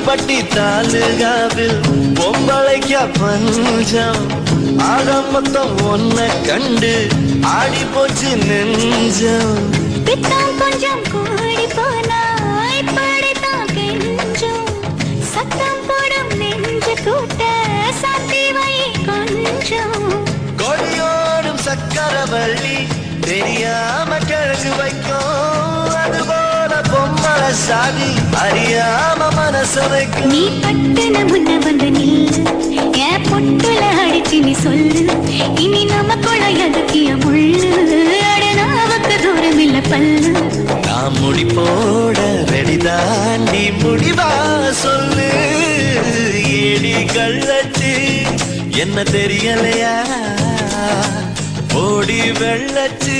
ஆண்டிப்பட்டி தாலுகாவில் பொம்பளைக்க பஞ்சம். ஆக மொத்தம் ஒன்ன கண்டு ஆடி போச்சு நெஞ்சம். பித்தம் கொஞ்சம் கூடி போனாய் படைத்தான் கெஞ்சும். சத்தம் போடும் நெஞ்சு கூட்ட சாத்தி வை கொஞ்சம். கொடியோடும் சக்கரவள்ளி தெரியாம கிழங்கு வைக்கும். சாதி அறியாம மனச வைக்கும். நீ பட்டுன முன்ன வந்து நில்லு என் பொட்டுல அடிச்சு நீ சொல்லு. இனி நமக்குள்ள எதுக்கிய முள்ளு. அடனாவுக்கு தூரம் இல்ல பல்லு. நான் முடி போட ரெடி தாண்டி முடிவா சொல்லு. ஏடி கள்ளச்சு. என்ன தெரியலையா? ஓடி வெள்ளச்சு.